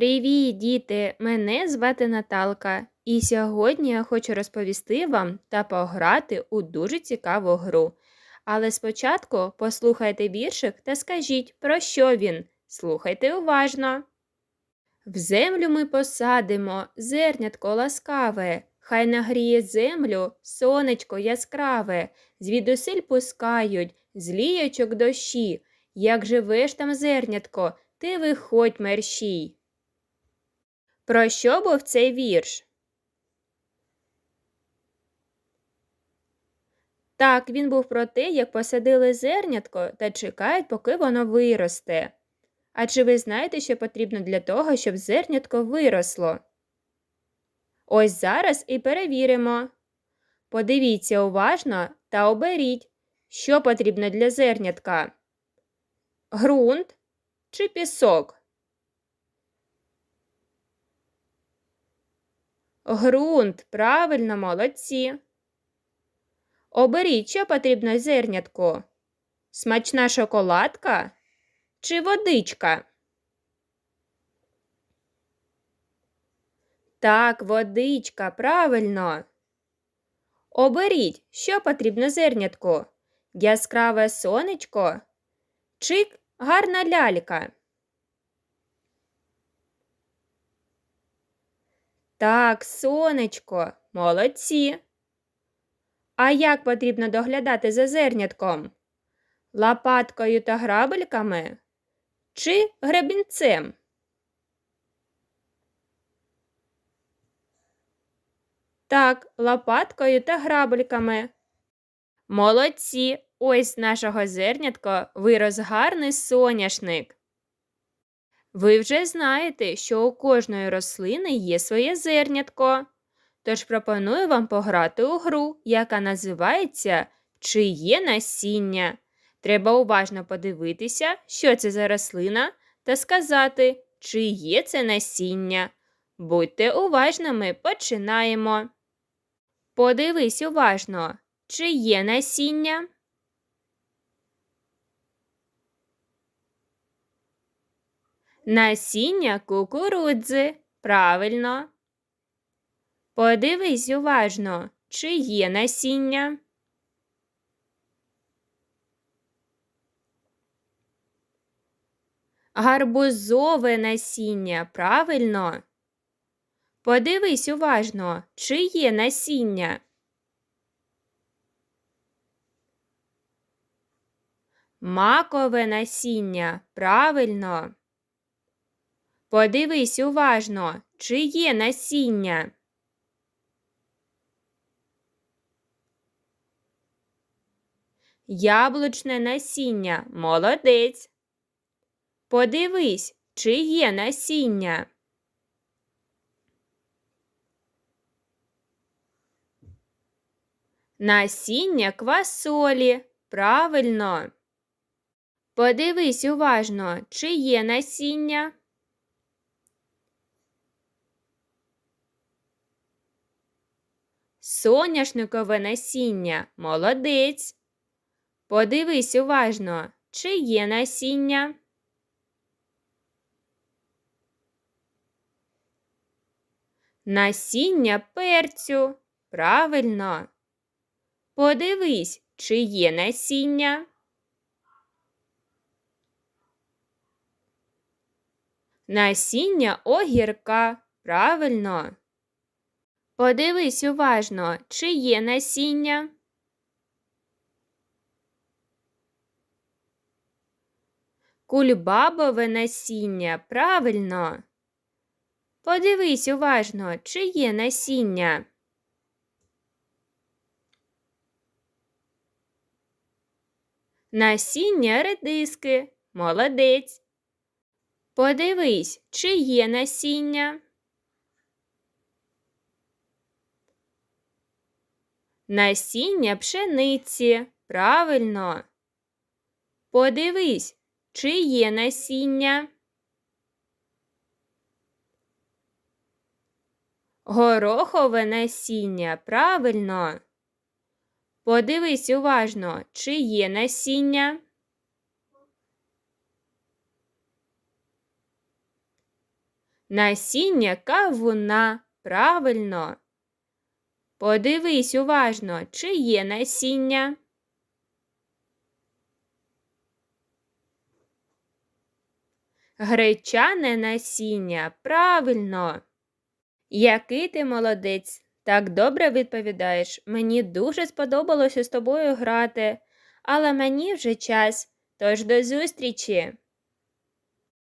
Привіт, діти! Мене звати Наталка, і сьогодні я хочу розповісти вам та пограти у дуже цікаву гру. Але спочатку послухайте віршик та скажіть, про що він. Слухайте уважно. В землю ми посадимо зернятко ласкаве, хай нагріє землю сонечко яскраве, звідусиль пускають зліячок дощі. Як живеш там, зернятко, ти виходь мерщій. Про що був цей вірш? Так, він був про те, як посадили зернятко та чекають, поки воно виросте. А чи ви знаєте, що потрібно для того, щоб зернятко виросло? Ось зараз і перевіримо. Подивіться уважно та оберіть, що потрібно для зернятка. Грунт чи пісок? Грунт, правильно, молодці. Оберіть, що потрібно зернятку. Смачна шоколадка чи водичка? Так, водичка, правильно. Оберіть, що потрібно зернятку. Яскраве сонечко чи гарна лялька. Так, сонечко, молодці. А як потрібно доглядати за зернятком? Лопаткою та грабельками чи гребінцем? Так, лопаткою та грабельками. Молодці. Ось нашого зернятка вирос гарний соняшник. Ви вже знаєте, що у кожної рослини є своє зернятко. Тож пропоную вам пограти у гру, яка називається Чи є насіння. Треба уважно подивитися, що це за рослина, та сказати, чи є це насіння. Будьте уважними, починаємо. Подивись уважно, чи є насіння. Насіння кукурудзи. Правильно. Подивись уважно, чи є насіння. Гарбузове насіння. Правильно. Подивись уважно, чи є насіння. Макове насіння. Правильно. Подивись уважно, чи є насіння. Яблучне насіння молодець. Подивись, чи є насіння. Насіння квасолі. Правильно. Подивись уважно, чи є насіння. Соняшникове насіння молодець. Подивись уважно, чи є насіння. Насіння перцю. Правильно. Подивись, чи є насіння. Насіння огірка. Правильно. Подивись уважно, чи є насіння. Кульбабове насіння. Правильно. Подивись уважно, чи є насіння. Насіння редиски. Молодець. Подивись, чи є насіння. Насіння пшениці. Правильно. Подивись, чи є насіння. Горохове насіння. Правильно. Подивись уважно, чи є насіння. Насіння кавуна. Правильно. Подивись уважно, чи є насіння. Гречане насіння. Правильно. Який ти молодець. Так добре відповідаєш. Мені дуже сподобалося з тобою грати, але мені вже час. Тож до зустрічі.